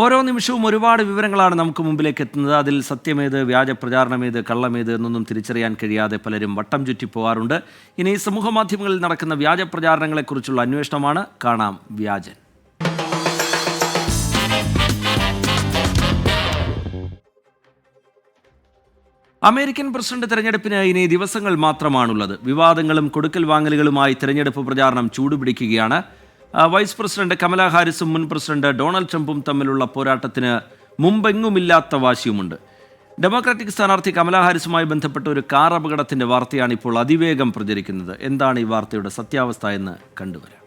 ഓരോ നിമിഷവും ഒരുപാട് വിവരങ്ങളാണ് നമുക്ക് മുമ്പിലേക്ക് എത്തുന്നത്. അതിൽ സത്യമേത് വ്യാജ പ്രചാരണമേത് കള്ളമേത് എന്നൊന്നും തിരിച്ചറിയാൻ കഴിയാതെ പലരും വട്ടം ചുറ്റി പോകാറുണ്ട് ഇനി സമൂഹ മാധ്യമങ്ങളിൽ നടക്കുന്ന വ്യാജ പ്രചാരണങ്ങളെക്കുറിച്ചുള്ള അന്വേഷണമാണ്. കാണാം വ്യാജൻ. അമേരിക്കൻ പ്രസിഡന്റ് തെരഞ്ഞെടുപ്പിന് ഇനി ദിവസങ്ങൾ മാത്രമാണുള്ളത്. വിവാദങ്ങളും കൊടുക്കൽ വാങ്ങലുകളുമായി തെരഞ്ഞെടുപ്പ് പ്രചാരണം ചൂടുപിടിക്കുകയാണ്. വൈസ് പ്രസിഡന്റ് കമലാ ഹാരിസും മുൻ പ്രസിഡന്റ് ഡൊണാൾഡ് ട്രംപും തമ്മിലുള്ള പോരാട്ടത്തിന് മുമ്പെങ്ങുമില്ലാത്ത വാശിയുമുണ്ട്. ഡെമോക്രാറ്റിക് സ്ഥാനാർത്ഥി കമലാ ഹാരിസുമായി ബന്ധപ്പെട്ട ഒരു കാർ അപകടത്തിന്റെ വാർത്തയാണ് ഇപ്പോൾ അതിവേഗം പ്രചരിക്കുന്നത്. എന്താണ് ഈ വാർത്തയുടെ സത്യാവസ്ഥ എന്ന് കണ്ടുവരാം.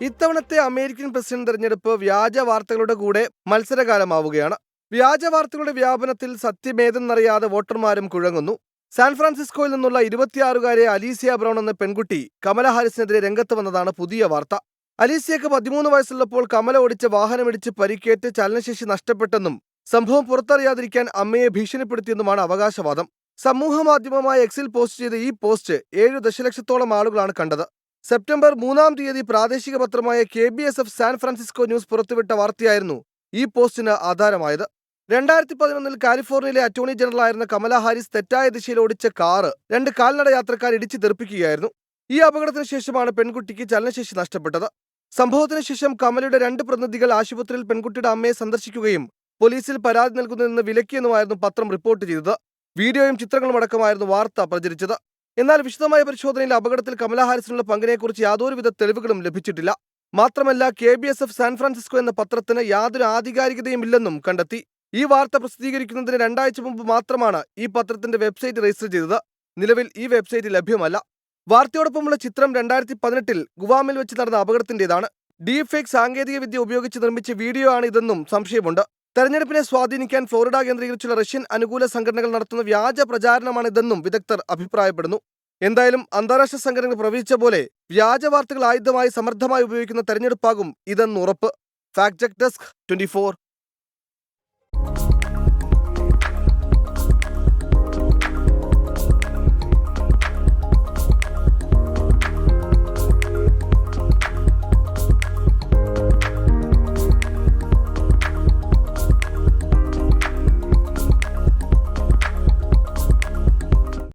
ഇത്തവണത്തെ അമേരിക്കൻ പ്രസിഡന്റ് തെരഞ്ഞെടുപ്പ് വ്യാജ വാർത്തകളുടെ കൂടെ മത്സരകാലമാവുകയാണ്. വ്യാജ വാർത്തകളുടെ വ്യാപനത്തിൽ സത്യമേതെന്നറിയാതെ വോട്ടർമാരും കുഴങ്ങുന്നു. സാൻ ഫ്രാൻസിസ്കോയിൽ നിന്നുള്ള ഇരുപത്തിയാറുകാരെ അലീസിയ ബ്രൗൺ എന്ന പെൺകുട്ടി കമല ഹാരിസിനെതിരെ രംഗത്ത് വന്നതാണ് പുതിയ വാർത്ത. അലീസിയക്ക് പതിമൂന്ന് വയസ്സുള്ളപ്പോൾ കമല ഓടിച്ച് വാഹനമിടിച്ച് പരിക്കേറ്റ് ചലനശേഷി നഷ്ടപ്പെട്ടെന്നും സംഭവം പുറത്തറിയാതിരിക്കാൻ അമ്മയെ ഭീഷണിപ്പെടുത്തിയെന്നുമാണ് അവകാശവാദം. സമൂഹമാധ്യമമായ എക്സിൽ പോസ്റ്റ് ചെയ്ത ഈ പോസ്റ്റ് ഏഴു ദശലക്ഷത്തോളം ആളുകളാണ് കണ്ടത്. സെപ്റ്റംബർ മൂന്നാം തീയതി പ്രാദേശിക പത്രമായ K B S F San Francisco news പുറത്തുവിട്ട വാർത്തയായിരുന്നു ഈ പോസ്റ്റിന് ആധാരമായത്. രണ്ടായിരത്തി പതിനൊന്നിൽ കാലിഫോർണിയയിലെ അറ്റോർണി ജനറൽ ആയിരുന്ന കമല ഹാരിസ് തെറ്റായ ദിശയിൽ ഓടിച്ച കാറ് രണ്ട് കാൽനട യാത്രക്കാർ ഇടിച്ചു തെറിപ്പിക്കുകയായിരുന്നു. ഈ അപകടത്തിന് ശേഷമാണ് പെൺകുട്ടിക്ക് ചലനശേഷി നഷ്ടപ്പെട്ടത്. സംഭവത്തിന് ശേഷം കമലയുടെ രണ്ട് പ്രതിനിധികൾ ആശുപത്രിയിൽ പെൺകുട്ടിയുടെ അമ്മയെ സന്ദർശിക്കുകയും പോലീസിൽ പരാതി നൽകുന്നതിൽ നിന്ന് വിലക്കിയെന്നുമായിരുന്നു പത്രം റിപ്പോർട്ട് ചെയ്തത്. വീഡിയോയും ചിത്രങ്ങളും അടക്കമായിരുന്നു വാർത്ത പ്രചരിച്ചത്. എന്നാൽ വിശദമായ പരിശോധനയിൽ അപകടത്തിൽ കമല ഹാരിസിനുള്ള പങ്കിനെക്കുറിച്ച് യാതൊരുവിധ തെളിവുകളും ലഭിച്ചിട്ടില്ല. മാത്രമല്ല K B S F San Francisco എന്ന പത്രത്തിന് യാതൊരു ആധികാരികതയും ഇല്ലെന്നും കണ്ടെത്തി. ഈ വാർത്ത പ്രസിദ്ധീകരിക്കുന്നതിന് രണ്ടാഴ്ച മുമ്പ് മാത്രമാണ് ഈ പത്രത്തിന്റെ വെബ്സൈറ്റ് രജിസ്റ്റർ ചെയ്തത്. നിലവിൽ ഈ വെബ്സൈറ്റ് ലഭ്യമല്ല. വാർത്തയോടൊപ്പമുള്ള ചിത്രം രണ്ടായിരത്തി പതിനെട്ടിൽ ഗുവാമിൽ വെച്ച് നടന്ന അപകടത്തിന്റേതാണ്. ഡീപ് ഫേക്ക് സാങ്കേതിക വിദ്യ ഉപയോഗിച്ച് നിർമ്മിച്ച വീഡിയോ ആണ് ഇതെന്നും സംശയമുണ്ട്. തെരഞ്ഞെടുപ്പിനെ സ്വാധീനിക്കാൻ ഫ്ലോറിഡ കേന്ദ്രീകരിച്ചുള്ള റഷ്യൻ അനുകൂല സംഘടനകൾ നടത്തുന്ന വ്യാജ പ്രചാരണമാണിതെന്നും വിദഗ്ധർ അഭിപ്രായപ്പെടുന്നു. എന്തായാലും അന്താരാഷ്ട്ര സംഘടനകൾ പ്രവചിച്ച പോലെ വ്യാജ വാർത്തകൾ ആയുധമായി സമർത്ഥമായി ഉപയോഗിക്കുന്ന തെരഞ്ഞെടുപ്പാകും ഇതെന്ന് ഉറപ്പ് ഫാക്ട് ചെക്ക് ഡെസ്ക് ട്വന്റി